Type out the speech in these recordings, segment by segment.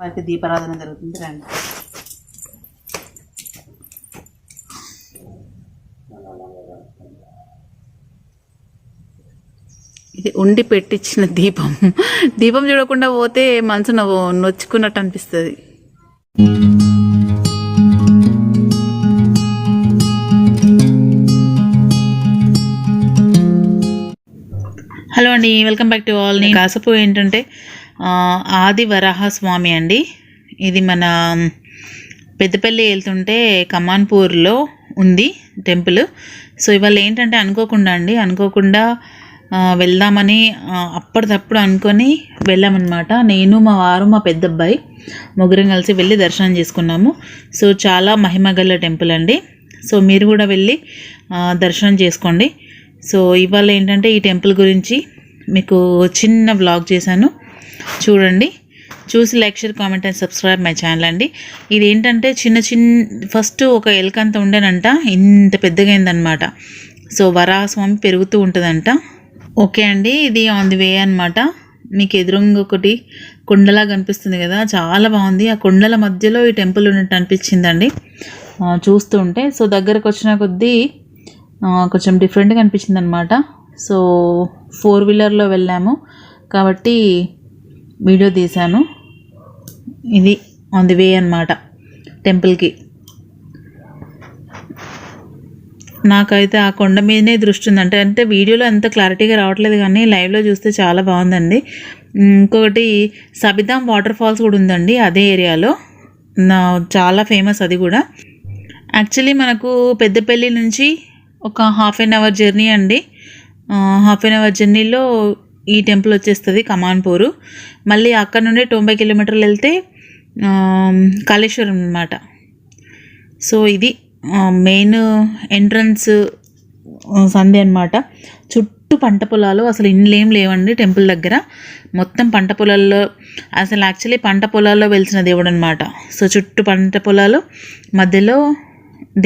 వారికి దీపారాధన జరుగుతుంది. రండి. ఇది ఉండి పెట్టించిన దీపం. దీపం చూడకుండా పోతే మనసు నవ్వు నొచ్చుకున్నట్టు అనిపిస్తుంది. హలో అండి వెల్కమ్ బ్యాక్ టు ఆల్. నేను కాసపు ఏంటంటే ఆది వరాహస్వామి అండి. ఇది మన పెద్దపల్లి వెళ్తుంటే కమాన్పూర్లో ఉంది టెంపుల్. సో ఇవాళ ఏంటంటే అనుకోకుండా అండి అనుకోకుండా వెళ్దామని అప్పటిదప్పుడు అనుకొని వెళ్ళామన్నమాట. నేను మా వారు మా పెద్ద అబ్బాయి ముగ్గురం కలిసి వెళ్ళి దర్శనం చేసుకున్నాము. సో చాలా మహిమగల టెంపుల్ అండి. సో మీరు కూడా వెళ్ళి దర్శనం చేసుకోండి. సో ఇవాళ ఏంటంటే ఈ టెంపుల్ గురించి మీకు చిన్న వ్లాగ్ చేశాను. చూడండి. చూసి like share comment and subscribe my channel అండి. ఇది ఏంటంటే చిన్న చిన్న ఫస్ట్ ఒక ఎలకంత అంత ఉండేనంట ఇంత పెద్దగా అయిందనమాట. సో వరాహస్వామి పెరుగుతూ ఉంటుందంట. ఓకే అండి ఇది ఆన్ ది వే అనమాట మీకు ఎదురుంగా ఒకటి కొండలా కనిపిస్తుంది కదా చాలా బాగుంది. ఆ కొండల మధ్యలో ఈ టెంపుల్ ఉన్నట్టు అనిపించిందండి. చూస్తూ ఉంటే. సో దగ్గరకు వచ్చిన కొద్దీ కొంచెం డిఫరెంట్గా అనిపించింది అనమాట సో ఫోర్ వీలర్లో వెళ్ళాము. కాబట్టి వీడియో తీశాను. ఇది ఆన్ ది వే అనమాట టెంపుల్కి నాకైతే ఆ కొండ మీదనే దృష్టి ఉంది. అంటే అంటే వీడియోలో అంత క్లారిటీగా రావట్లేదు కానీ లైవ్లో చూస్తే చాలా బాగుందండి. ఇంకొకటి సబితాం వాటర్ ఫాల్స్ కూడా ఉందండి అదే ఏరియాలో. నా చాలా ఫేమస్ అది కూడా. యాక్చువల్లీ మనకు పెద్దపల్లి నుంచి ఒక హాఫ్ అన్ అవర్ జర్నీ అండి. హాఫ్ అన్ అవర్ జర్నీలో ఈ టెంపుల్ వచ్చేస్తుంది కమాన్పూరు మళ్ళీ అక్కడ నుండి తొంభై కిలోమీటర్లు వెళ్తే కాళేశ్వరం అనమాట సో ఇది మెయిన్ ఎంట్రన్స్ సందే అనమాట చుట్టూ పంట పొలాలు అసలు ఇండ్లేం లేవండి టెంపుల్ దగ్గర. మొత్తం పంట పొలాల్లో అసలు యాక్చువల్లీ పంట పొలాల్లో వెలిసిన దేవుడు అనమాట సో చుట్టూ పంట పొలాలు మధ్యలో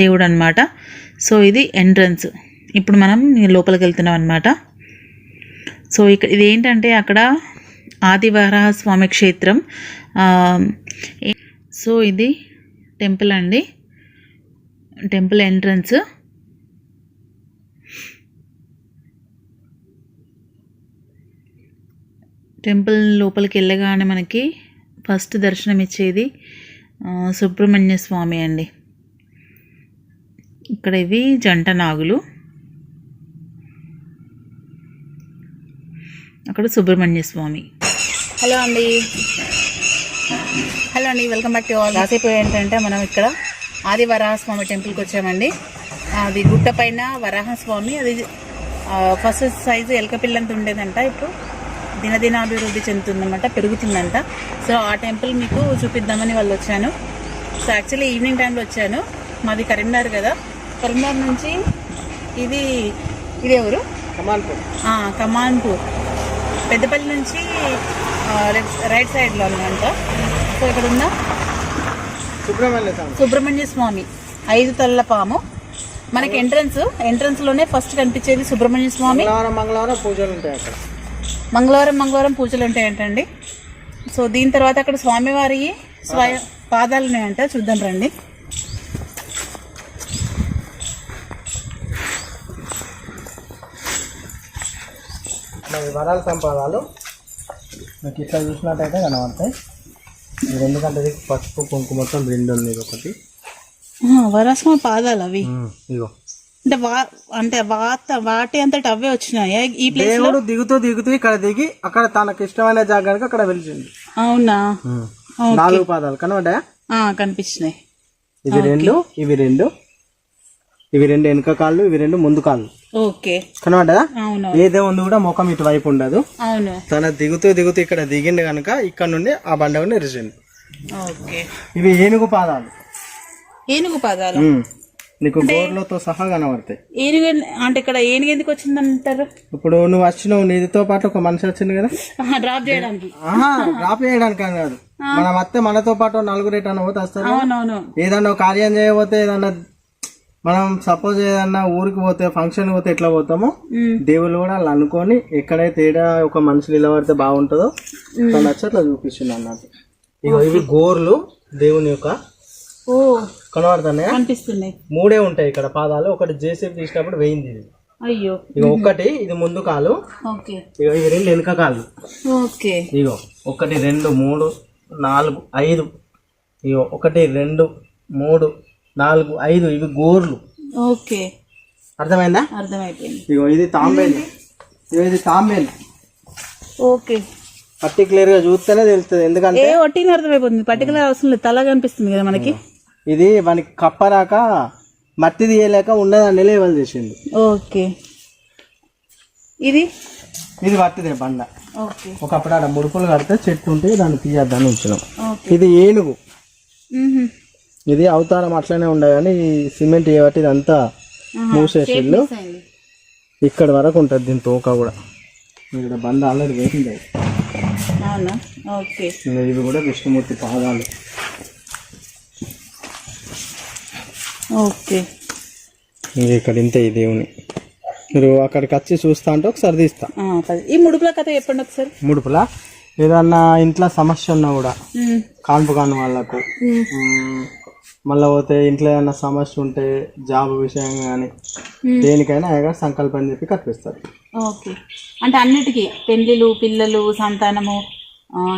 దేవుడు అనమాట సో ఇది ఎంట్రన్స్. ఇప్పుడు మనం లోపలికి వెళ్తున్నాం అనమాట సో ఇక్కడ ఇది ఏంటంటే అక్కడ ఆదివరాహ స్వామి క్షేత్రం సో ఇది టెంపుల్ అండి. Temple entrance. టెంపుల్ లోపలికి వెళ్ళగానే మనకి ఫస్ట్ దర్శనం ఇచ్చేది సుబ్రహ్మణ్య స్వామి అండి. ఇక్కడ ఇవి జంట నాగులు. అక్కడ సుబ్రహ్మణ్య స్వామి. హలో అండి. హలో అండి వెల్కమ్ బ్యాక్ టు ఆల్. కాసేపు ఏంటంటే మనం ఇక్కడ ఆది వరాహస్వామి టెంపుల్కి వచ్చామండి. అది గుట్ట పైన వరాహస్వామి అది ఫస్ట్ సైజు ఎలక పిల్లంత ఉండేదంట ఇప్పుడు దినదినాభివృద్ధి చెందుతుందన్నమాట పెరుగుతుందంట. సో ఆ టెంపుల్ మీకు చూపిద్దామని వాళ్ళు వచ్చాను. సో యాక్చువల్లీ ఈవినింగ్ టైంలో వచ్చాను. మాది కరీంనగర్ కదా. కరీంనగర్ నుంచి ఇది ఇది ఎవరు? కమాన్పూర్. ఆ, కమాన్పూర్. పెద్దపల్లి నుంచి రైట్ సైడ్లో అనమాట సో ఇక్కడ ఉన్న సుబ్రహ్మణ్య స్వామి. సుబ్రహ్మణ్య స్వామి. ఐదు తల్ల పాము. మనకి ఎంట్రన్స్ ఎంట్రన్స్లోనే ఫస్ట్ కనిపించేది సుబ్రహ్మణ్య స్వామి. మంగళవారం మంగళవారం పూజలు ఉంటాయి అక్కడ. మంగళవారం మంగళవారం పూజలు ఉంటాయంటండి. సో దీని తర్వాత అక్కడ స్వామివారి స్వయ పాదాలు ఉన్నాయంట. చూద్దాం రండి. మరి వరాల సంపాదాలు మీకు ఇట్లా చూసినట్టయితే కనబడతాయి. ఎందుకంటే పసుపు కుంకుమతో రెండు ఉంది ఒకటి. వరస్వామి పాదాలు అవి. ఇగో అంటే వా అంటే వాత వాటి అంతటి అవే వచ్చినాయా? ఈ ప్లేస్లో? దేవుడు దిగుతూ దిగుతూ ఇక్కడ దిగి అక్కడ తనకు ఇష్టమైన జాగానికి అక్కడ వెలిచింది అవునా? నాలుగు పాదాలు కనబడ్డాయా? ఆ, కనిపిస్తున్నాయి. ఇవి రెండు ఇవి రెండు. ఇవి రెండు వెనుక కాళ్ళు ఇవి రెండు ముందు కాళ్ళు. ఓకే. కనబడ్డా అవును ఏ దేవుంది కూడా ముఖం ఇటువైపు ఉండదు. అవును. తన దిగుతూ దిగుతూ ఇక్కడ దిగిండు కనుక ఇక్కడ నుండి ఆ బండకు నిరిచింది ఓకే. ఇవి ఏనుగు పాదాలు. ఏనుగు పాదాలు. నీకు గోర్లతో సహా కనబడతాయి. ఏనుగు అంటే ఇక్కడ ఏనుగు ఎందుకు వచ్చిందంటారు? ఇప్పుడు నువ్వు వచ్చినావు నీదితో పాటు ఒక మనిషి వచ్చింది కదా? డ్రాప్ చేయడానికి. డ్రాప్ చేయడానికి అని కాదు మనం వస్తే మనతో పాటు నలుగురు ఎటన్నా పోతే వస్తారు? ఏదన్నా కార్యం చేయబోతే ఏదన్నా మనం సపోజ్ ఏదన్నా ఊరికి పోతే ఫంక్షన్ పోతే ఎట్లా పోతామో. దేవుళ్ళు కూడా అలా అనుకొని ఎక్కడైతే ఏడా ఒక మనిషి నిలబడితే బాగుంటుందో తను వచ్చి అట్లా చూపిస్తుంది అన్నట్టు. ఇగో ఇవి గోర్లు దేవుని యొక్క ఓ. కనబడుతున్నాయా? కనిపిస్తున్నాయి. మూడే ఉంటాయి ఇక్కడ పాదాలు. ఒకటి జేసీబీ తీసినప్పుడు వేయింది ఇది. అయ్యో. ఇక ఒకటి ఇది ముందు కాలు. ఓకే. ఇగో ఇవి రెండు వెనుక కాళ్ళు. ఓకే. ఇగో ఒకటి రెండు మూడు నాలుగు ఐదు. ఇగో ఒకటి రెండు మూడు నాలుగు ఐదు ఇవి గోర్లు. ఓకే. అర్థమైందా? అర్థమైపోయింది. ఇగో ఇది తాంబేలు. ఇగో ఇది తాంబేలు. ఓకే. పర్టికులర్గా చూస్తేనే తెలుస్తుంది. ఎందుకంటే ఏ ఒట్టిన అర్థమైపోతుంది. పర్టికులర్ అవసరం లేదు తల కనిపిస్తుంది కదా మనకి. ఇది మనకి కప్పరాక మట్టి తీయలేక ఉన్నదాన్ని లేవల్ చేసింది. ఓకే. ఇది? ఇది పట్టిదే బండ. ఓకే. ఒకప్పుడు ఆడ ముడుపులు కడితే చెట్టు ఉంటే దాన్ని తీయద్దని ఉంచినాం. ఇది ఏనుగు. ఇది అవతారం అట్లనే ఉండే కానీ సిమెంట్ చేయబట్టి ఇదంతా మూసేసిళ్ళు ఇక్కడ వరకు ఉంటుంది దీని తోక కూడా. ఇక్కడ బండ ఆల్రెడీ వేసింది అవునా? ఓకే. ఇవి కూడా విష్ణుమూర్తి పాదాలు. ఓకే. ఇది ఇక్కడ ఇంతే ఈ దేవుని. మీరు అక్కడికి వచ్చి చూస్తా అంటే ఒకసారి తీస్తా. ఈ ముడుపుల కథ చెప్పండి ఒకసారి. ముడుపులా? ఏదన్నా ఇంట్లో సమస్య ఉన్నా కూడా కాన్పు కాని వాళ్ళకు. మళ్ళా పోతే ఇంట్లో ఏదైనా సమస్య ఉంటే జాబ్ విషయం కానీ దేనికైనా ఆయన సంకల్పం చెప్పి కట్టిస్తారు ఓకే. అంటే అన్నిటికీ పెళ్ళిళ్ళు పిల్లలు సంతానము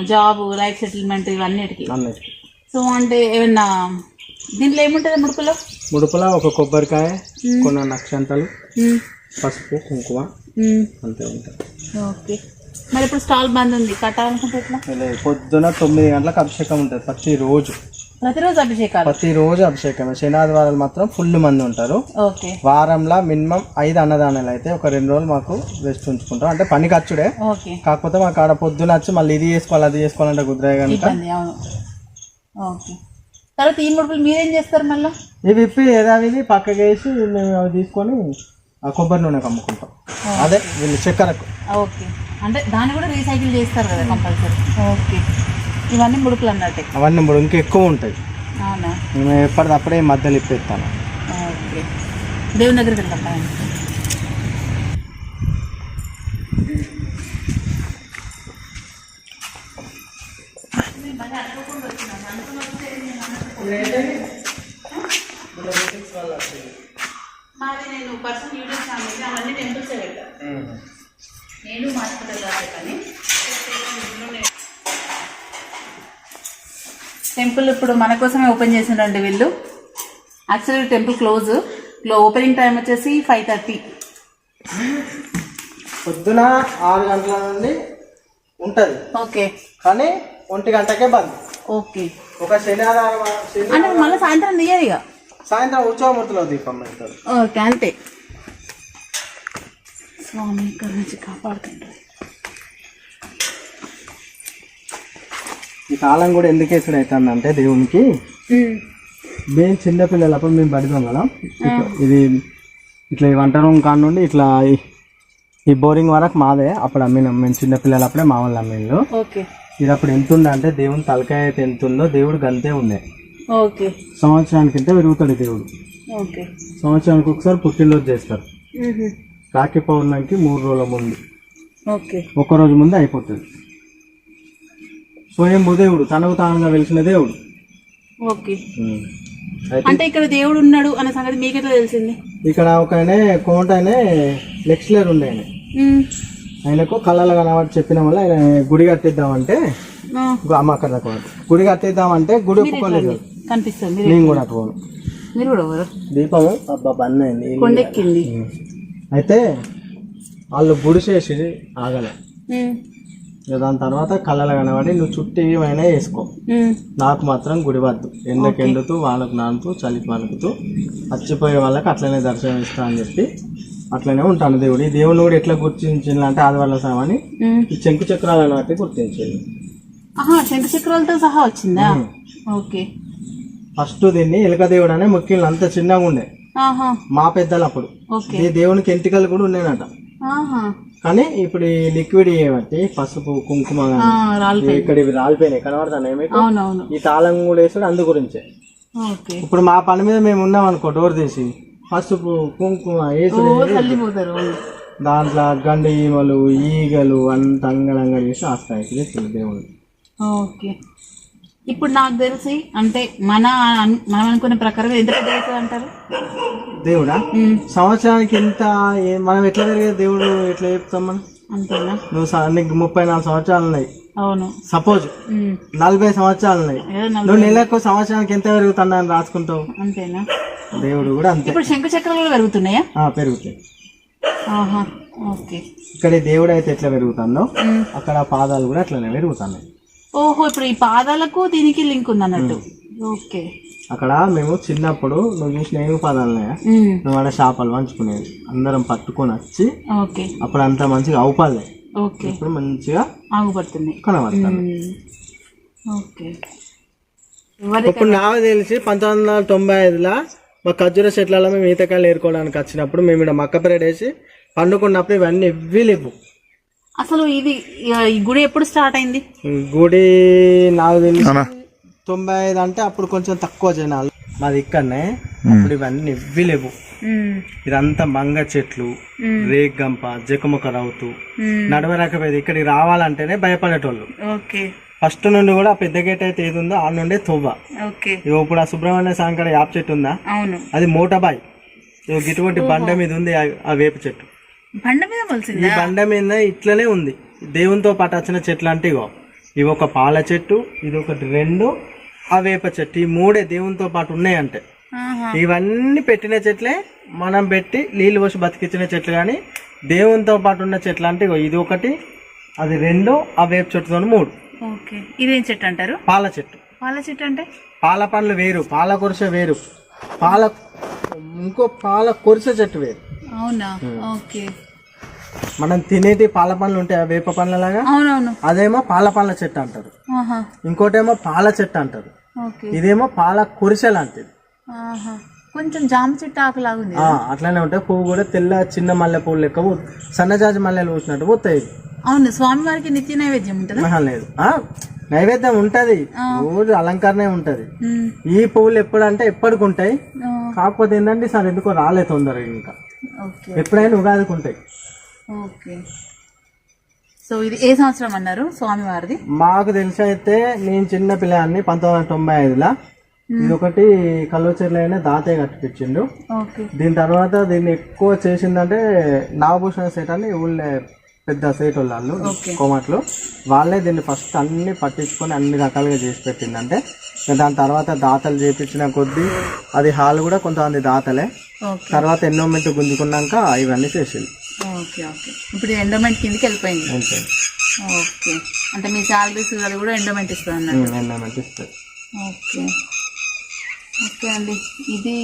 జాబు లైఫ్ సెటిల్మెంట్ ఇవన్నిటికీ? అన్నట్టు సో అంటే ఏమన్నా దీంట్లో ఏముంటుంది ముడుపులో? ముడుపులా ఒక కొబ్బరికాయ కొన్ని నక్షంతలు. పసుపు కుంకుమ. అంతే ఉంటాయి. ఓకే. మరి ఇప్పుడు స్టాల్ బంద్ ఉంది కట్టాలనుకుంటే పొద్దున తొమ్మిది గంటలకు అభిషేకం ఉంటుంది ప్రతిరోజు. ప్రతిరోజు అభిషేకాలు? ప్రతిరోజు అభిషేకం శనివారాలు మాత్రం ఫుల్ మంది ఉంటారు. ఓకే. వారంలో మినిమం ఐదు అన్నదానాలు అయితే ఒక రెండు రోజులు మాకు రెస్ట్ ఉంచుకుంటాం అంటే పని ఖర్చుడే. ఓకే. కాకపోతే మాకు ఆడ పొద్దున వచ్చి మళ్ళీ ఇది చేసుకోవాలి అది చేసుకోవాలంటే కుదిరే కనుక. ఇబ్బంది అవును. ఓకే. తర్వాత ఈ ముడుపులు మీరేం చేస్తారు మళ్ళీ? ఇవి ఇప్పి ఏదావిది పక్కకి వేసి మేము అవి తీసుకొని ఆ కొబ్బరి నూనె అమ్ముకుంటాం అదే వీళ్ళు చక్కెరకు. ఓకే. అంటే దాన్ని కూడా రీసైకిల్ చేస్తారు కదా కంపల్సరీ. ఓకే. ఇవన్నీ ముడుపులు అన్నట్టే అవన్నీ ఇప్పుడు ఇంకా ఎక్కువ ఉంటాయి. అవునా? మేము ఎప్పటికప్పుడే ఈ మధ్యలో ఇప్పేస్తాను. ఓకే. దేవుని దగ్గరికి పైన. మాది నేను పర్సనల్ యూట్యూబ్ ఛానల్ అవన్నీ టెంపుల్సే పెడతాను నేను మార్చుకుంటా కానీ టెంపుల్ ఇప్పుడు మన కోసమే ఓపెన్ చేసిండండి వీళ్ళు. Actually temple close. క్లో opening time వచ్చేసి ఫైవ్ థర్టీ. పొద్దున ఆరు గంటల నుండి ఉంటుంది. ఓకే. కానీ ఒంటి గంటకే బంద్. ఓకే. ఒక శనివారం శని అంటే మళ్ళీ సాయంత్రం తీయరు ఇక. సాయంత్రం ఉత్సవమూర్తిలో దీపం పెడతారు. ఓకే అంతే. స్వామి ఇక్కడ నుంచి కాపాడుతుంటారు ఈ కాలం కూడా ఎందుకు వేసుడు అవుతుంది అంటే దేవునికి మేము చిన్నపిల్లలప్పుడు మేము పడిపోం కదా ఇది ఇట్లా ఈ వంట రూమ్ కాడ నుండి ఇట్లా ఈ- బోరింగ్ వరకు మాదే. అప్పుడు అమ్మినాం మేము చిన్నపిల్లలప్పుడే మా వాళ్ళు అమ్మిండు ఇది అప్పుడు ఎంత ఉండే అంటే దేవుని తలకాయ అయితే ఎంత ఉందో దేవుడు గంతే ఉండే. సంవత్సరానికి ఇంత పెరుగుతాడు దేవుడు. ఓకే. సంవత్సరానికి ఒకసారి పుట్టినరోజు చేస్తారు. రాఖీ పౌర్ణమికి మూడు రోజుల ముందు. ఓకే. ఒక రోజు ముందు అయిపోతుంది. స్వయంభూ దేవుడు తనకు తానుగా వెలిసిన దేవుడు. ఓకే. అంటే ఇక్కడ దేవుడు ఉన్నాడు అనే సంగతి మీకు ఎట్లా తెలిసింది? ఇక్కడ ఒక ఆయన కోట ఆయన లెక్చరర్ ఉండే ఆయన. ఆయనకు కళ్ళలో కనబడి చెప్పిన వల్ల ఆయన గుడి కట్టిద్దామంటే ఆ, గు- అమ్మ అక్కడ దాకా పోదు. గుడి కట్టిద్దామంటే గుడి ఒప్పుకోలేదు కనిపిస్తుంది. నేను కూడా అటు పోను. మీరు కూడా దీపము అబ్బా బంద్ అయింది. కొండెక్కింది. అయితే వాళ్ళు గుడిసేసి ఆగలే. ఉమ్, ఇక దాని తర్వాత కళ్ళలో కనబడి నువ్వు చుట్టూ ఏమైనా వేసుకో. నాకు మాత్రం గుడి వద్దు. ఎండకి ఎండుతూ వాళ్ళకు నానుతూ చలికి వణుకుతూ చచ్చిపోయే వాళ్ళకి అట్లనే దర్శనం ఇస్తా అని చెప్పి అట్లనే ఉంటాను దేవుడు. ఈ దేవుని కూడా ఎట్లా గుర్తించింది అంటే ఆదివారం సామని. ఈ చెంకు చక్రాలను బట్టి గుర్తించింది శంఖ చక్రాలతో సహా వచ్చిందా? ఓకే. ఫస్ట్ దీన్ని ఎలుక దేవుడు అనే ముఖ్యులు అంత చిన్నగా ఉండే. మా పెద్దలు అప్పుడు ఈ దేవునికి ఎంటికలు కూడా ఉండేనట కానీ ఇప్పుడు ఈ లిక్విడ్ చేయబట్టి పసుపు కుంకుమ ఇక్కడ ఇవి రాలిపోయినాయి. కనబడతాయి మీకు? అవునవును. ఈ తాళం కూడా వేసాడు అందు గురించే. ఓకే. ఇప్పుడు మా పని మీద మేము ఉన్నాం అనుకో డోర్ తీసి. పసుపు కుంకుమ వేసుడు చల్లిపోతారు దాంట్లో గండి ఈమలు ఈగలు అంత అంగళంగా చేసి ఆస్తాయి. దేవుడు. ఓకే. ఇప్పుడు నాకు తెలిసి అంటే మన మనం అనుకునే ప్రకారం ఎంత అవుతుంది అంటారు? దేవుడా? సంవత్సరానికి ఎంత మనం ఎట్లా పెరిగే దేవుడు ఎట్లా చెప్తాం మనం? అంతేనా? నువ్వు నీకు ముప్పై నాలుగు సంవత్సరాలు ఉన్నాయి. అవును. సపోజ్ నలభై సంవత్సరాలు ఉన్నాయి. నువ్వు నెలకు సంవత్సరానికి ఎంత పెరుగుతున్నా అని రాసుకుంటావు? అంతేనా? దేవుడు కూడా అంతే. ఇప్పుడు శంకు చక్రాలు కూడా పెరుగుతున్నాయా పెరుగుతాయి. ఆహా ఓకే. ఇక్కడ దేవుడు అయితే ఎట్లా పెరుగుతుందో. అక్కడ పాదాలు కూడా అట్లనే పెరుగుతున్నాయి ఓహో ఇప్పుడు ఈ పాదాలకు దీనికి లింక్ ఉంది అన్నట్టు ఓకే. అక్కడ మేము చిన్నప్పుడు నువ్వు చూసిన ఏమి పాదాలు ఉన్నాయా ఉమ్, నువ్వు ఆడ చేపలు పంచుకునేది అందరం పట్టుకొని వచ్చి ఓకే. అప్పుడు అంతా మంచిగా అవుపాలే ఓకే. ఇప్పుడు మంచిగా ఆగుపడుతుంది. కనబడతాను ఉమ్, ఓకే. ఇప్పుడు నాకు తెలిసి పంతొమ్మిది వందల తొంభై ఐదులో మా ఖర్జూర చెట్లలో మేము ఈతకాయలు ఏరుకోవడానికి వచ్చినప్పుడు మేము ఇక్కడ మక్క పెరడ్ వేసి పండుకున్నప్పుడు ఇవన్నీ ఇవ్వి లేవు అసలు ఇది ఈ గుడి ఎప్పుడు స్టార్ట్ అయింది? గుడి నాకు తెలిసి తొంభై ఐదు అంటే అప్పుడు కొంచెం తక్కువ జనాలు. మాది ఇక్కడనే. అప్పుడు ఇవన్నీ ఇవ్వి లేవు. ఇదంతా మంగ చెట్లు మ్మ్. రేగ్గంప జకముక రౌతు. నడవరాకపోయేది ఇక్కడికి రావాలంటేనే భయపడేటోళ్ళు. ఓకే. ఫస్ట్ నుండి కూడా పెద్ద గేట్ అయితే ఏది ఉందో ఆ నుండే తొవ్వ. ఇప్పుడు ఆ సుబ్రహ్మణ్య సాంకడ యాప చెట్టు ఉందా? అవును. అది మోటాబాయ్ ఇగో గిటువంటి బండ మీద ఉంది ఆ వేప చెట్టు. బండ మీద ఈ మొలిసిందా బండ మీద ఇట్లనే ఉంది. దేవునితో పాటు వచ్చిన చెట్లు అంటే ఇగో ఇవి ఒక పాల చెట్టు ఇది ఒకటి రెండు ఆ వేప చెట్టు. ఈ మూడే దేవునితో పాటు ఉన్నాయంటే. ఇవన్నీ పెట్టిన చెట్లే మనం పెట్టి నీళ్ళు పోసి బతికించిన చెట్లు కానీ దేవునితో పాటు ఉన్న చెట్లు అంటే ఇగో ఇది ఒకటి అది రెండు ఆ వేప చెట్టుతో మూడు. ఇదేం చెట్టు అంటారు? పాల చెట్టు. పాల చెట్టు అంటే? పాల పండ్లు వేరు పాల కొరస వేరు. పాల ఇంకో పాల కొరస చెట్టు వేరు. అవునా? ఓకే. మనం తినేటి పాల పండ్లు ఉంటాయి వేప పండ్లలాగా? అవునవును. అదేమో పాల పండ్ల చెట్టు అంటారు. ఇంకోటేమో పాల చెట్టు అంటారు. ఇదేమో పాల కొరిసె లాంటిది. కొంచెం జామ చెట్టు ఆకులాగా ఉంది. అట్లానే ఉంటాయి పువ్వు కూడా తెల్ల చిన్న మల్లె పువ్వు లెక్క సన్నజాజి మల్లెలు పూసినట్టు పోతాయి. అవును స్వామివారికి నిత్య నైవేద్యం ఉంటుందా? లేదు. నైవేద్యం ఉంటది. రోజు అలంకరణే ఉంటది. ఈ పువ్వులు ఎప్పుడు అంటే ఎప్పటికి ఉంటాయి కాకపోతే ఏంటంటే సార్ ఎందుకో రాలే తొందరగా ఇంకా. ఎప్పుడైనా ఉగాదికి ఉంటాయి. ఓకే. సో ఇది ఏ సంవత్సరం అన్నారు స్వామివారిది? మాకు తెలిసి అయితే నేను చిన్న పిల్లాన్ని పంతొమ్మిది వందల తొంభై ఐదులో. ఇది ఒకటి కల్వచెర్లైన దాతయ్య కట్టిపించిండు. దీని తర్వాత దీన్ని ఎక్కువ చేసిందంటే నాగభూషణ సేట్ అని ఊళ్ళో పెద్ద సేట్ వాళ్ళు. కోమట్లు వాళ్ళే దీన్ని ఫస్ట్ అన్ని పట్టించుకొని అన్ని రకాలుగా చేసి పెట్టిందంటే దాని తర్వాత దాతలు చేపించిన కొద్దీ అది హాల్ కూడా కొంతమంది దాతలే. తర్వాత ఎన్నో మెట్టు గుంజుకున్నాక ఇవన్నీ చేసింది. ఓకే ఓకే ఇప్పుడు ఎండోమెంట్ కిందకి వెళ్ళిపోయింది. అంతే. ఓకే అంటే మీ శాలరీస్ అది కూడా ఎండోమెంట్ ఇస్తుంది మెట్టు ఇస్తుంది ఓకే ఓకే అండి. ఇది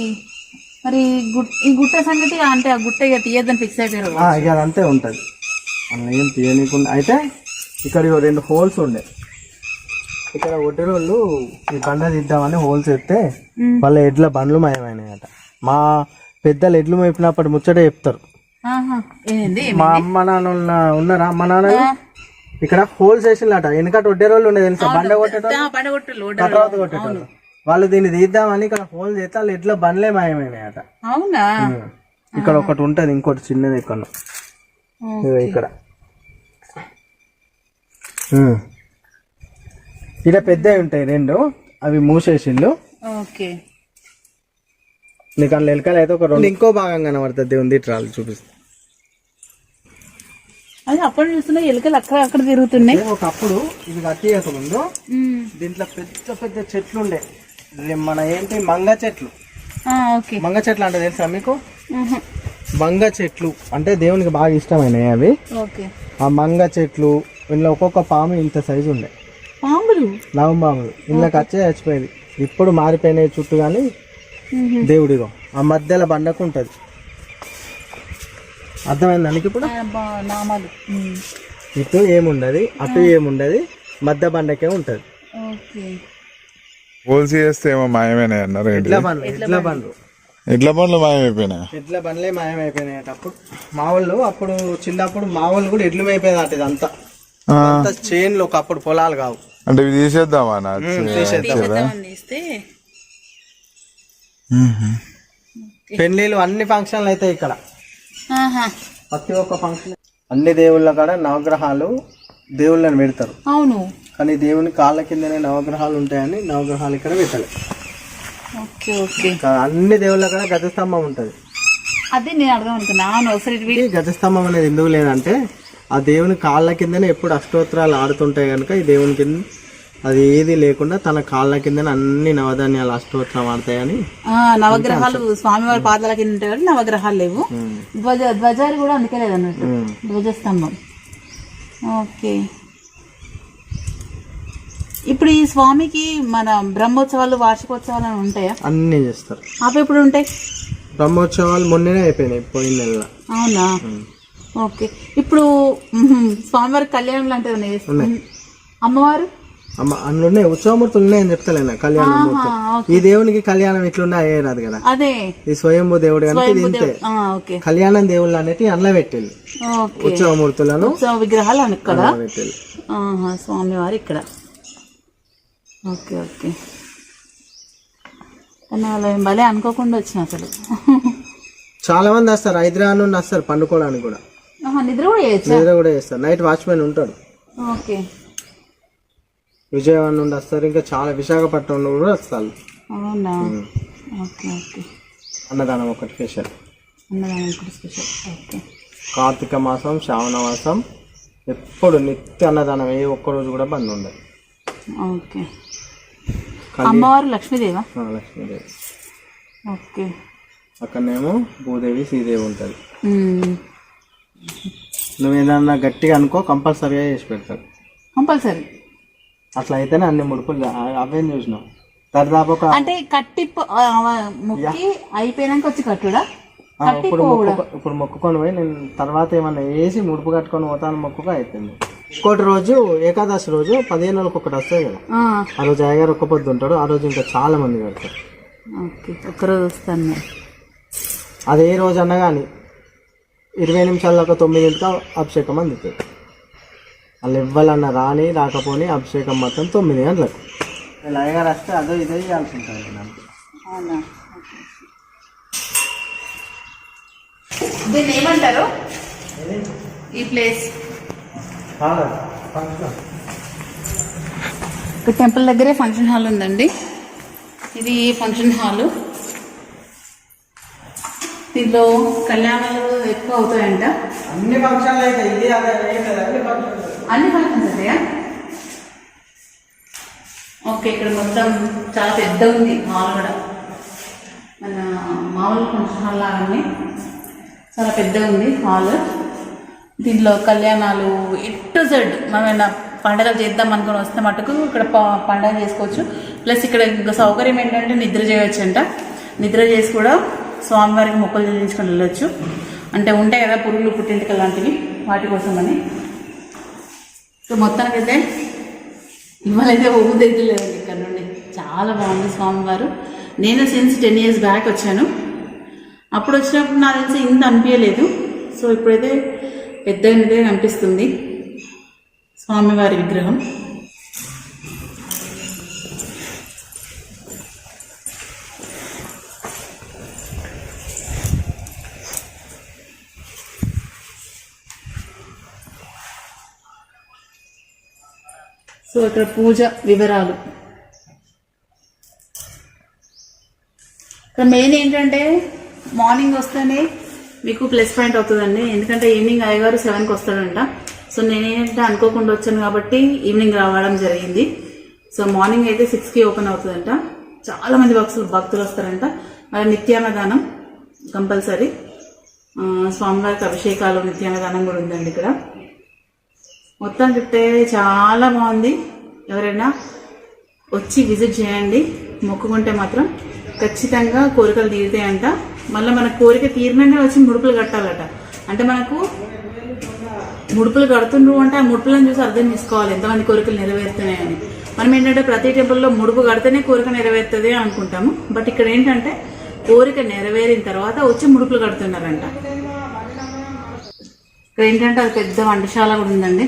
మరి గుట్ ఈ గుట్ట సంగతి అంటే ఆ గుట్ట ఇక తీయద్దని ఫిక్స్ అయిపోయారు ఇక అదంతే ఉంటుంది. ఏం తీయనీయకుండా. అయితే ఇక్కడ రెండు హోల్స్ ఉండే. ఇక్కడ ఒడ్డరోళ్ళు ఈ బండ తీద్దామని హోల్స్ ఎత్తే. వాళ్ళ ఎడ్ల బండ్లు మాయమైనాయట. మా పెద్దలు ఎడ్లు మేపినప్పుడు ముచ్చటే చెప్తారు. మా అమ్మ నాన్న ఉన్న- ఉన్నారా? అమ్మ నాన్న ఇక్కడ హోల్స్ వేసిందట వెనకట ఒడ్డేరోళ్ళు ఉండే తెలుసా? బండ కొట్టేటోళ్ళు? కట్రావత కొట్టేటోళ్ళు వాళ్ళు దీన్ని తీద్దామని ఇక్కడ హోల్ చేస్తే వాళ్ళ ఎడ్ల బండ్లే మాయమైనాయట. అవునా? ఇక్కడ ఒకటి ఉంటది ఇంకోటి చిన్నది ఇక్కడ ఇక్కడ. ఇక్కడ పెద్దవి ఉంటాయి రెండు. అవి మూసేసిళ్ళు. ఓకే. నీకు అందులో ఎలకలు అయితే ఒక రెండు. ఇంకో భాగం కనబడుతుంది దేవుని ఇట్రాలు చూపిస్తుంది అది అప్పుడు చూస్తున్నా ఎలుకలు అక్కడ అక్కడ తిరుగుతున్నాయి. ఒకప్పుడు ఇది కట్టియక ముందు మ్మ్. దీంట్లో పెద్ద పెద్ద చెట్లు ఉండే మన ఏంటి మంగ చెట్లు. ఆ, ఓకే. మంగ చెట్లు అంటే తెలుసా మీకు. మంగ చెట్లు అంటే దేవునికి బాగా ఇష్టమైనవి అవి. ఓకే. ఆ మంగ చెట్లు ఇందులో ఒక్కొక్క పాము ఇంత సైజు ఉండే. పాములు? నవంబాములు ఇందులోకి వచ్చే చచ్చిపోయేది. ఇప్పుడు మారిపోయినాయి చుట్టూ కానీ. దేవుడిగో ఆ మధ్యలో బండకు ఉంటుంది. అర్థమైంది దానికి ఇప్పుడు. ఇటు ఏముండదు అటు ఏముండదు మధ్య బండకే ఉంటుంది. ఓకే. పోల్సి చేస్తే ఏమో మాయమైనాయి అన్నారు ఎడ్ల బండ్లు ఎడ్ల బండ్లు. ఎడ్ల పనులు మాయమైపోయినాయి? ఎడ్ల బండ్లే మాయమైపోయినాయి అప్పుడు మా వాళ్ళు అప్పుడు చిన్నప్పుడు మా వాళ్ళు కూడా ఎడ్లు అటు ఇదంతా. అంతా చేన్లు ఒకప్పుడు పొలాలు కావు. అంటే ఇవి తీసేద్దామా ఇస్తే పెళ్ళిళ్ళు అన్ని ఫంక్షన్లు అయితే ఇక్కడ. ఆహా. ప్రతి ఒక్క ఫంక్షన్ అన్ని దేవుళ్ళ కాడ నవగ్రహాలు దేవుళ్ళని పెడతారు. అవును. కానీ దేవుని కాళ్ళ కిందనే నవగ్రహాలు ఉంటాయని నవగ్రహాలు ఇక్కడ పెట్టాలి. Okay okay. అన్ని దేవుళ్ళ కూడా గజస్తంభం ఉంటుంది. అదే నేను అర్థం ఒకసారి ఈ గజస్తంభం అనేది ఎందుకు లేదంటే ఆ దేవుని కాళ్ళ కిందనే ఎప్పుడు అష్టోత్తరాలు ఆడుతుంటాయి కనుక ఈ దేవుని కింద అది ఏది లేకుండా తన కాళ్ళ కిందనే అన్ని నవధాన్యాలు అష్టోత్తరం ఆడతాయని నవగ్రహాలు స్వామివారి పాదాల కింద ఉంటాయి నవగ్రహాలు లేవు. ధ్వజ ధ్వజాలు కూడా అందుకే లేదన్నట్టు. ధ్వజస్తంభం. ఓకే. ఇప్పుడు ఈ స్వామికి మన బ్రహ్మోత్సవాలు వార్షికోత్సవాలు అని ఉంటాయా? అన్నీ చేస్తారు. అవి ఎప్పుడు ఉంటాయి? బ్రహ్మోత్సవాలు మొన్ననే అయిపోయినాయి పోయిన నెల అవునా? ఓకే. ఇప్పుడు స్వామివారి కళ్యాణం ఏమైనా చేస్తారా? అమ్మవారు? అమ్మ అందులో ఉన్నాయి. ఉత్సవమూర్తులు ఉన్నాయని చెప్తలేనా కళ్యాణం. ఈ దేవునికి కళ్యాణం ఇట్లున్నా అయ్యే రాదు కదా. అదే. ఈ స్వయంభూ దేవుడు కనుక ఇంతే. కళ్యాణం దేవుళ్ళు అనేటి అందులో ఓకే. ఉత్సవమూర్తులను ఉత్సవ విగ్రహాలు అని ఇక్కడ. స్వామివారు ఇక్కడ. Okay okay. కానీ వాళ్ళు భలే అనుకోకుండా వచ్చిన అసలు. చాలా మంది వస్తారు హైదరాబాద్ నుండి వస్తారు పండుకోవడానికి కూడా. ఆహా, నిద్ర కూడా చేయొచ్చా? నిద్ర కూడా చేస్తారు. నైట్ వాచ్మెన్ ఉంటాడు. ఓకే. విజయవాడ నుండి వస్తారు ఇంకా చాలా విశాఖపట్నం నుండి కూడా వస్తారు. అవునా? Okay okay. అన్నదానం ఒకటి స్పెషల్. అన్నదానం స్పెషల్ ఓకే. కార్తీక మాసం శ్రావణ మాసం ఎప్పుడు నిత్య అన్నదానం ఏ ఒక్క రోజు కూడా బంద్ ఉండదు. ఓకే. అమ్మవారు లక్ష్మీదేవా? లక్ష్మీదేవి. ఓకే. అక్కడనేమో భూదేవి శ్రీదేవి ఉంటుంది. నువ్వు ఏదన్నా గట్టిగా అనుకో కంపల్సరీగా చేసి పెడతాడు కంపల్సరీ. అట్లా అయితేనే అన్ని ముడుపులు అవేం చూసినాం దాదాపు ఒక అంటే కట్టి మొక్కి అయిపోయినాక వచ్చి కట్టుడా? ఇప్పుడు మొక్కు ఇప్పుడు మొక్కుకొని పోయి నేను తర్వాత ఏమన్నా వేసి ముడుపు కట్టుకొని పోతాను మొక్కుగా అయిపోయింది. ఇంకోటి రోజు ఏకాదశి రోజు పదిహేను నెలలకు ఒకటి వస్తాయి కదా. ఆ, రోజు అయ్యగారు ఒక్క పొద్దు ఉంటాడు ఆ రోజు ఇంకా చాలా మంది కడతారు ఓకే ఒక్కరోజు వస్తాను నేను అది ఏ రోజు అన్నా కానీ ఇరవై నిమిషాల్లో ఒక తొమ్మిదింటికి అభిషేకం అందుతుంది వాళ్ళు ఇవ్వాలన్న రాని రాకపోని అభిషేకం మాత్రం తొమ్మిది గంటలకు. వీళ్ళ అయ్యగారు వస్తే అదో ఇదో ఇవ్వాల్సి ఉంటుంది నాకు అవునా? దీన్ని ఏమంటారు? ఈ ప్లేస్. ఇక్కడ టెంపుల్ దగ్గరే ఫంక్షన్ హాల్ ఉందండి. ఇది ఫంక్షన్ హాలు. దీనిలో కళ్యాణాలు ఎక్కువ అవుతాయంట. అన్ని ఫంక్షన్లు అయితే ఇది అన్ని ఫంక్షన్స్ ఉంటాయా ఓకే ఇక్కడ మొత్తం చాలా పెద్ద ఉంది హాల్ కూడా. మన మామూలు ఫంక్షన్ హాల్ లాగానే చాలా పెద్దగా ఉంది హాల్. దీంట్లో కళ్యాణాలు ఎటు జెడ్ మనం పండగలు చేద్దాం అనుకుని వస్తే మటుకు ఇక్కడ ప- పండగ చేసుకోవచ్చు. ప్లస్ ఇక్కడ ఇంకా సౌకర్యం ఏంటంటే నిద్ర చేయవచ్చు అంట నిద్ర చేసి కూడా స్వామివారికి మొక్కలు చెల్లించుకొని వెళ్ళొచ్చు. అంటే ఉంటాయి కదా పురుగులు పుట్టింటికి లాంటివి. వాటి కోసమని సో మొత్తానికైతే ఇవాళైతే ఊదైతే లేదు ఇక్కడ నుండి. చాలా బాగుంది స్వామివారు. నేను సిన్స్ టెన్ ఇయర్స్ బ్యాక్ వచ్చాను. అప్పుడు వచ్చినప్పుడు నాకు తెలిసి ఇంత అనిపించలేదు. సో ఇప్పుడైతే పెద్దగా కనిపిస్తుంది స్వామివారి విగ్రహం. సో ఇక్కడ పూజ వివరాలు. ఇక్కడ మెయిన్ ఏంటంటే మార్నింగ్ వస్తేనే మీకు ప్లస్ పాయింట్ అవుతుందండి. ఎందుకంటే ఈవినింగ్ అయ్యగారు సెవెన్కి వస్తాడంట. సో నేనేంటంటే అనుకోకుండా వచ్చాను కాబట్టి ఈవినింగ్ రావడం జరిగింది. సో మార్నింగ్ అయితే సిక్స్కి ఓపెన్ అవుతుందంట. చాలా మంది భక్తులు భక్తులు వస్తారంట. మరి నిత్యాన్నదానం కంపల్సరీ. స్వామివారికి అభిషేకాలు నిత్యాన్నదానం కూడా ఉందండి ఇక్కడ. మొత్తం చెప్తే చాలా బాగుంది. ఎవరైనా వచ్చి విజిట్ చేయండి. మొక్కుకుంటే మాత్రం ఖచ్చితంగా కోరికలు తీరుతాయంట. మళ్ళీ మన కోరిక తీరిననే వచ్చి ముడుపులు కట్టాలట. అంటే మనకు ముడుపులు కడుతుండ్రు అంటే ఆ ముడుపులను చూసి అర్థం చేసుకోవాలి ఎంతమంది కోరికలు నెరవేరుతున్నాయని. మనం ఏంటంటే ప్రతి టెంపుల్లో ముడుపు కడితేనే కోరిక నెరవేరుతుంది అనుకుంటాము. బట్ ఇక్కడ ఏంటంటే కోరిక నెరవేరిన తర్వాత వచ్చి ముడుపులు కడుతున్నారంట. ఇక్కడ ఏంటంటే అది పెద్ద వంటశాల కూడా ఉందండి.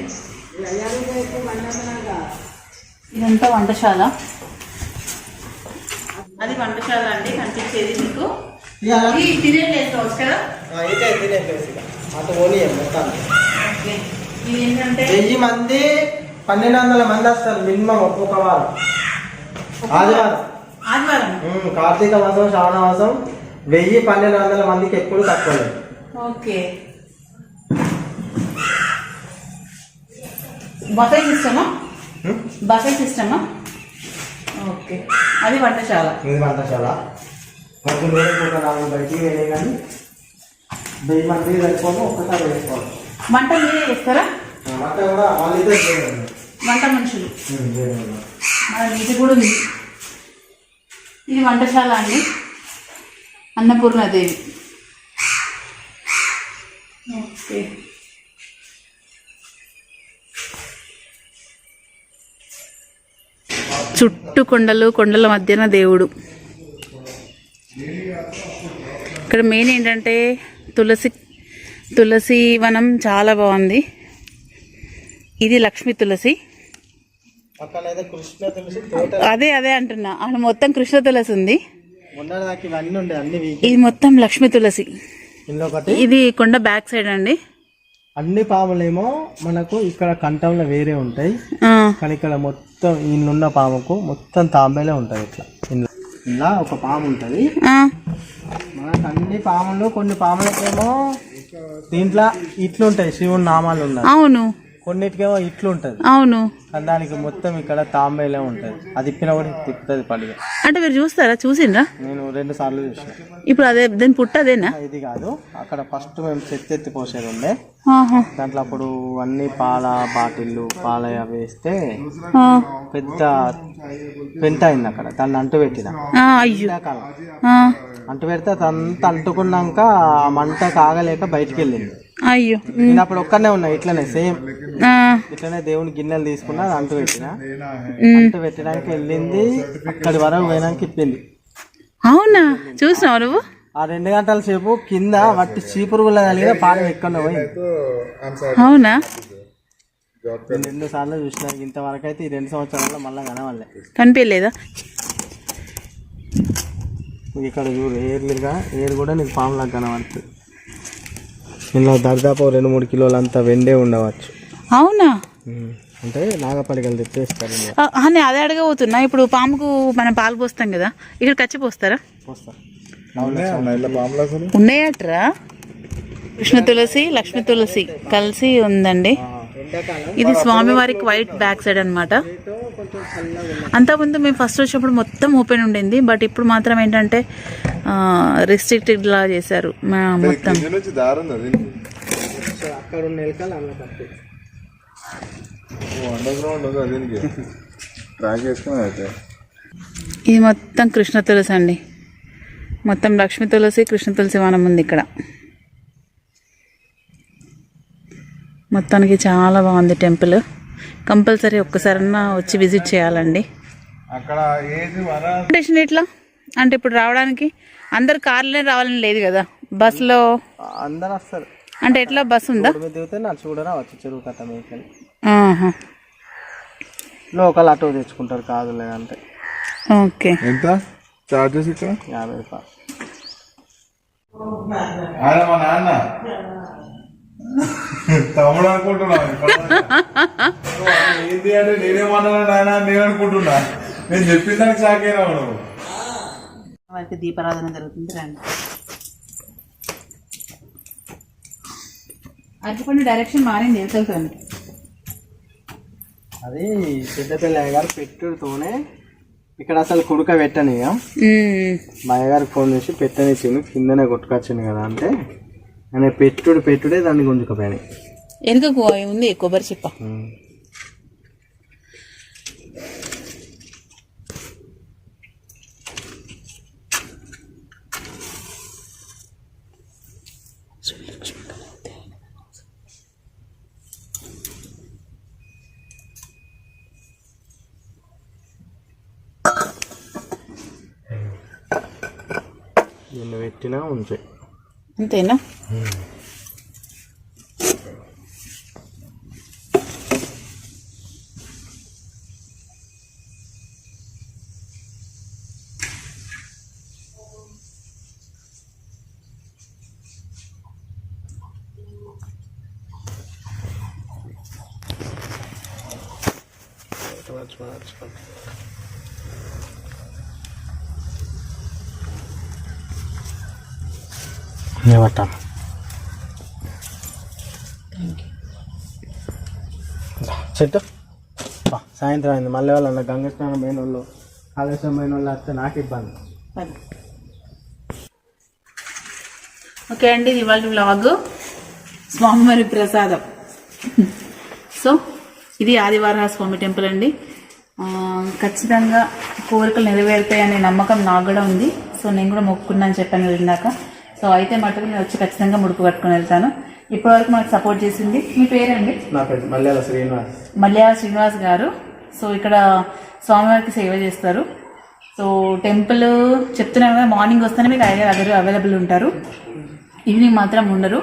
ఇదంతా వంటశాల. అది వంటశాల అండి. కనిపించేది మీకు. వెయ్యి మంది పన్నెండు వందల మంది వస్తారు మినిమం ఒక్కొక్క వారం. ఆదివారం. కార్తీక మాసం శ్రావణ మాసం వెయ్యి పన్నెండు వందల మందికి ఎప్పుడు తక్కువ ఓకే. బఫే సిస్టమా? బఫే సిస్టమా? ఓకే. అది వంటశాల. ఇది వంటశాల. వేరే కూడా నాలుగు బయటికి వేరే కానీ వెయ్యి మంది సరిపోను ఒక్కసారి వేసుకోవాలి. వంట మీరే చేస్తారా? వంట కూడా వాళ్ళిద్దరు చేయాలి. వంట మనుషులు. మరి ఇది కూడా ఉంది. ఇది వంటశాల అండి. అన్నపూర్ణాదేవి. ఓకే. చుట్టూ కొండలు కొండల మధ్యన దేవుడు. ఇక్కడ మెయిన్ ఏంటంటే తులసి తులసి వనం చాలా బాగుంది. ఇది లక్ష్మీ తులసి. అదే అదే అంటున్నా. ఆడ మొత్తం కృష్ణ తులసి ఉంది. ఇది మొత్తం లక్ష్మీ తులసి. ఇది కొండ బ్యాక్ సైడ్ అండి. అన్ని పాములేమో మనకు ఇక్కడ కంఠంలో వేరే ఉంటాయి. కానీ ఇక్కడ మొత్తం ఈయనున్న పాముకు మొత్తం తాంబేలే ఉంటుంది ఇట్లా. ఇలా ఒక పాము ఉంటుంది. మనకు అన్ని పాములు కొన్ని పాములకేమో దీంట్లో ఇట్లుంటాయి శివుని నామాలు ఉన్నాయి. అవును. కొన్నిటికేమో ఇట్లుంటది. అవును. కానీ దానికి మొత్తం ఇక్కడ తాంబేలే ఉంటుంది. అది తిప్పినా కూడా తిప్పుతుంది పండుగ అంటే మీరు చూస్తారా? చూసిండ్రా? నేను రెండు సార్లు చూసిన. ఇప్పుడు అదే దాని పుట్ట అదేనా? ఇది కాదు. అక్కడ ఫస్ట్ మేము చెత్త ఎత్తి పోసేది ఉండే. దాంట్లో అప్పుడు అన్ని పాల బాటిళ్ళు పాల అవి వేస్తే పెద్ద పెంట అయింది అక్కడ. దాన్ని అంటు పెట్టిన. అయ్యో. అంటు పెడితే అదంతా అంటుకున్నాక మంట కాగలేక బయటికి వెళ్ళింది అయ్యో. నేను అప్పుడు ఒక్కనే ఉన్నా ఇట్లనే సేమ్. ఇట్లనే దేవుని గిన్నెలు తీసుకున్నా అది అంటు పెట్టిన. అంటు పెట్టడానికి వెళ్ళింది అక్కడి వరకు పోయినాక ఇప్పింది. అవునా? చూసినావు నువ్వు? ఆ రెండు గంటల సేపు కింద వట్టి చీపురుగుల కలిగిన పానం ఎక్కడ అవునా? నేను రెండు సార్లు చూసిన ఇంతవరకు అయితే ఈ రెండు సంవత్సరాల్లో మళ్ళీ కనవాలే కనిపించలేదా? ఇక్కడ చూడు ఏర్లుగా ఏరు కూడా నీకు పాములాగా కనబడుతుంది. ఇందులో దాదాపు రెండు మూడు కిలోలు అంతా వెండే ఉండవచ్చు. అవునా? అంటే నాగపడికలు తెచ్చేస్తారు నేను అదే అడగబోతున్నా. ఇప్పుడు పాముకు మనం పాలు పోస్తాం కదా ఇక్కడ కచ్చి పోస్తారా? ఉన్నాయట్రా. కృష్ణ తులసి లక్ష్మీ తులసి కలిసి ఉందండి. ఇది స్వామివారికి వైట్ బ్యాక్ సైడ్ అనమాట. అంతకుముందు మేము ఫస్ట్ వచ్చినప్పుడు మొత్తం ఓపెన్ ఉండింది బట్ ఇప్పుడు మాత్రం ఏంటంటే రిస్ట్రిక్టెడ్ లా చేశారు. మా- మొత్తం. ఇది మొత్తం కృష్ణ తులసి అండి. మొత్తం లక్ష్మీ తులసి కృష్ణ తులసి వనం ఉంది ఇక్కడ. మొత్తానికి చాలా బాగుంది టెంపుల్. కంపల్సరీ ఒక్కసారన్నా వచ్చి విజిట్ చేయాలండి. స్టేషన్ ఎట్లా? అంటే ఇప్పుడు రావడానికి అందరు కార్లే రావాలని లేదు కదా? బస్సులో అందరు వస్తారు అంటే ఎట్లా? బస్ ఉందా. లోకల్ ఆటో తెచ్చుకుంటారు కాదు లేదంటే ఓకే. ఎంత? చార్జెస్ ఇక్కడ? యాభై రూపాయలు. ఆయన మా నాన్న. తమ్ముడు అనుకుంటున్నాను ఏంటి అంటే నేనేమన్నాను నాయన నేను అనుకుంటున్నా. నేను చెప్పిన దానికి నువ్వు వారికి దీపారాధన జరుగుతుంది రండి. అరటిపండు డైరెక్షన్ మారింది తెలుసా అది పెద్దపల్లి అయ్యగారు పెట్టుడుతోనే ఇక్కడ అసలు కుడుక పెట్టనియా మా అయ్యగారికి ఫోన్ చేసి పెట్టనిచ్చింది కిందనే కొట్టుకొచ్చింది కదా అంటే. ఆయన పెట్టుడు పెట్టుడే దాన్ని గుంజుకపోయాయి వెనుకకు ఉంది? కొబ్బరి చిప్ప. నిన్ను పెట్టినా ఉంచే. అంతేనా పట్టా చెట్టు. సాయంత్రం అయింది. మళ్ళీ వాళ్ళు గంగ స్నానం పోయిన వాళ్ళు కాళేశ్వరం పోయిన వాళ్ళు వస్తే నాకు ఇబ్బంది. ఓకే అండి ఇది ఇవాళ వ్లాగ్ స్వామివారి ప్రసాదం. సో ఇది ఆదివార స్వామి టెంపుల్ అండి. ఖచ్చితంగా కోరికలు నెరవేరుతాయనే నమ్మకం నాకు కూడా ఉంది. సో నేను కూడా మొక్కుకున్నాను చెప్పాను ఇందాక. సో అయితే మటుకు నేను వచ్చి ఖచ్చితంగా ముడుపు కట్టుకుని వెళ్తాను. ఇప్పటివరకు మనకు సపోర్ట్ చేసింది. మీ పేరండి? నా పేరు మల్లెల శ్రీనివాస్. మల్యాల శ్రీనివాస్ గారు. సో ఇక్కడ స్వామివారికి సేవ చేస్తారు. సో టెంపుల్ చెప్తున్నాను కదా మార్నింగ్ వస్తేనే మీకు ఐడియా అందరూ అవైలబుల్ ఉంటారు. ఈవినింగ్ మాత్రం ఉండరు.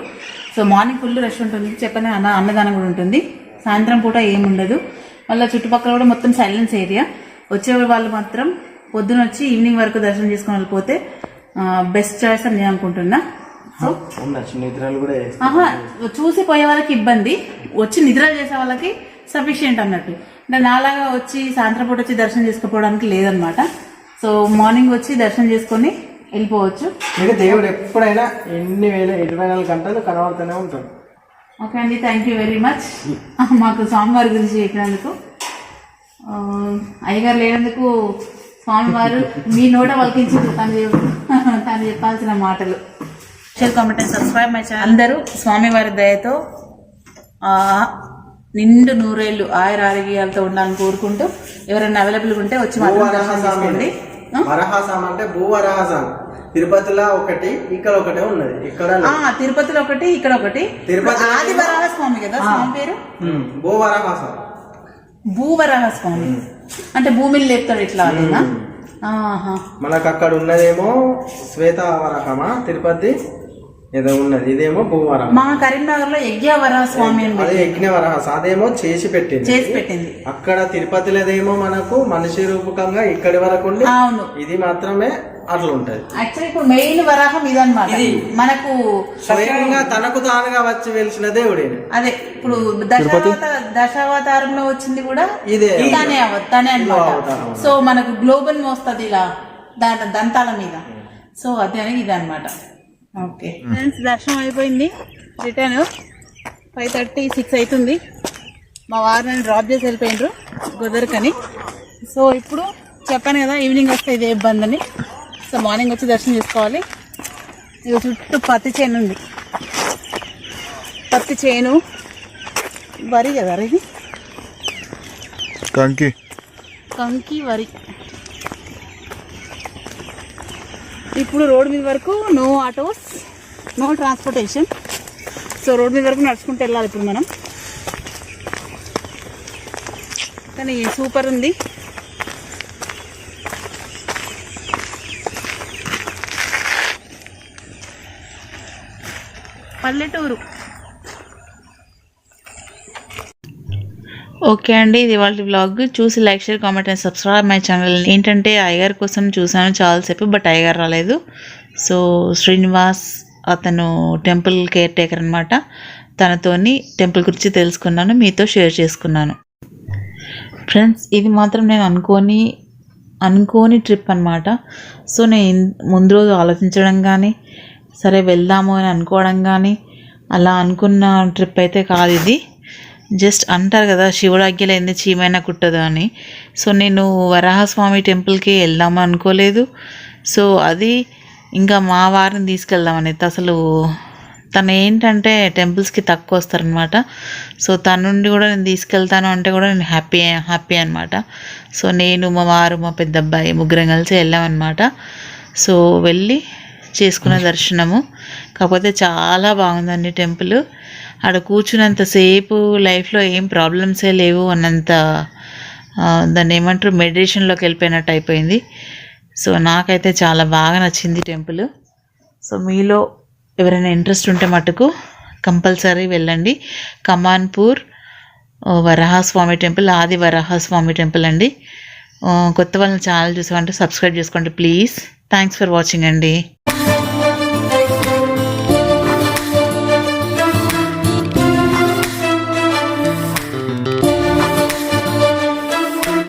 సో మార్నింగ్ ఫుల్ రష్ ఉంటుంది. చెప్పని అన్న అన్నదానం కూడా ఉంటుంది. సాయంత్రం పూట ఏమి ఉండదు. మళ్ళీ చుట్టుపక్కల కూడా మొత్తం సైలెన్స్ ఏరియా. వచ్చే వాళ్ళు మాత్రం పొద్దున వచ్చి ఈవినింగ్ వరకు దర్శనం చేసుకొని వెళ్ళిపోతే బెస్ట్ చాయిస్ అని నేను అనుకుంటున్నా. చూసి పోయే వాళ్ళకి ఇబ్బంది. వచ్చి నిద్ర చేసే వాళ్ళకి సఫిషియంట్ అన్నట్టు. అంటే నాలాగా వచ్చి సాయంత్రం పూట వచ్చి దర్శనం చేసుకోవడానికి లేదనమాట సో మార్నింగ్ వచ్చి దర్శనం చేసుకొని వెళ్ళిపోవచ్చు. ఇక దేవుడు ఎప్పుడైనా ఎన్ని వేల ఇరవై నాలుగు గంటలు కనబడుతూనే ఉంటాడు. ఓకే అండి థ్యాంక్ యూ వెరీ మచ్ మాకు స్వామివారి గురించి చెప్పినందుకు. అయ్యగారు లేనందుకు స్వామివారు మీ నోట వలికించారు తను తను చెప్పాల్సిన మాటలు. Share comment and subscribe my channel అందరూ స్వామివారి దయతో ఆ, నిండు నూరేళ్ళు ఆయుర ఆరోగ్యాలతో ఉండాలని కోరుకుంటూ ఎవరైనా అవైలబుల్ ఉంటే వచ్చి? వరహాసం అంటే భూవరహాసం తిరుపతిలో ఒకటి ఇక్కడ ఒకటే ఉన్నది. ఇక్కడ ఆ, తిరుపతిలో ఒకటి ఇక్కడ ఒకటి. తిరుపతి ఆది వరాహ స్వామి కదా స్వామి పేరు? భూవరహాసం భూవరాహ స్వామి. అంటే భూమిని లేపుతాడు ఇట్లా అదేనా మనకు అక్కడ ఉన్నదేమో శ్వేతవరహమా తిరుపతి ఏదో ఉన్నది ఇదేమో భూవరహం మా కరీంనగర్లో యజ్ఞవరాహ స్వామి అదే యజ్ఞవరహసం అదేమో చేసి పెట్టింది. చేసి పెట్టింది. అక్కడ తిరుపతిలోదేమో మనకు మనిషి రూపకంగా ఇక్కడి వరకు ఇది మాత్రమే అట్లా ఉంటది. యాక్చువల్లీ ఇప్పుడు మెయిన్ వరాహం ఇదన్నమాట. మనకు స్వయంగా తనకు తానుగా వచ్చి వెలిసిన దేవుడే అదే ఇప్పుడు దశావతార దశావతారంలో వచ్చింది కూడా ఇదే. తనే తనే అనమాట. సో మనకు గ్లోబల్ మోస్తుంది ఇలా దాని దంతాల మీద. సో అదే అని ఇది అనమాట ఓకే ఫ్రెండ్స్ దర్శనం అయిపోయింది. రిటర్న్ ఫైవ్ థర్టీ సిక్స్ అవుతుంది. మా వారు నన్ను డ్రాప్ చేసి వెళ్ళిపోయినారు కుదరకని సో ఇప్పుడు చెప్పాను కదా ఈవినింగ్ వస్తే ఇదే ఇబ్బంది అని సో మార్నింగ్ వచ్చి దర్శనం చేసుకోవాలి. ఇక చుట్టూ పత్తి చేను ఉంది. పత్తి చేను. వరి కదా ఇది కంకి. కంకి వరి. ఇప్పుడు రోడ్ మీద వరకు no autos no transportation so road మీద వరకు నడుచుకుంటూ వెళ్ళాలి ఇప్పుడు మనం. కానీ సూపర్ ఉంది. పల్లెటూరు. ఓకే అండి ఇది వాళ్ళ బ్లాగ్ చూసి like share comment and subscribe my channel ఏంటంటే అయ్యగారి కోసం చూసాను చాలాసేపు బట్ అయ్యగారు రాలేదు. సో శ్రీనివాస్ అతను టెంపుల్ కేర్ టేకర్ అనమాట తనతోని టెంపుల్ గురించి తెలుసుకున్నాను మీతో షేర్ చేసుకున్నాను. ఫ్రెండ్స్ ఇది మాత్రం నేను అనుకోని అనుకోని ట్రిప్ అనమాట సో నేను ముందు రోజు ఆలోచించడం కానీ సరే వెళ్దాము అని అనుకోవడం కానీ అలా అనుకున్న ట్రిప్ అయితే కాదు ఇది. జస్ట్ అంటారు కదా శివుడు ఏంది చీమైనా కుట్టదు అని. సో నేను వరాహస్వామి టెంపుల్కి వెళ్దాం అనుకోలేదు. సో అది ఇంకా మా వారిని తీసుకెళ్దామని. అసలు తను ఏంటంటే టెంపుల్స్కి తక్కువ వస్తారనమాట సో తన నుండి కూడా నేను తీసుకెళ్తాను అంటే కూడా నేను హ్యాపీ హ్యాపీ అనమాట సో నేను మా వారు మా పెద్ద అబ్బాయి ముగ్గురం కలిసి వెళ్ళామన్నమాట. సో వెళ్ళి చేసుకున్న దర్శనము. కాకపోతే చాలా బాగుందండి టెంపుల్. ఆడ కూర్చున్నంతసేపు లైఫ్లో ఏం ప్రాబ్లమ్సే లేవు అన్నంత దాన్ని ఏమంటారు మెడిటేషన్లోకి వెళ్ళిపోయినట్టు అయిపోయింది. సో నాకైతే చాలా బాగా నచ్చింది టెంపుల్. సో మీలో ఎవరైనా ఇంట్రెస్ట్ ఉంటే మటుకు కంపల్సరీ వెళ్ళండి. కమాన్పూర్ వరాహస్వామి టెంపుల్ ఆది వరాహస్వామి టెంపుల్ అండి. కొత్త వాళ్ళని ఛానల్ చూసామంటే సబ్స్క్రైబ్ చేసుకోండి ప్లీజ్. థ్యాంక్స్ ఫర్ వాచింగ్ అండి.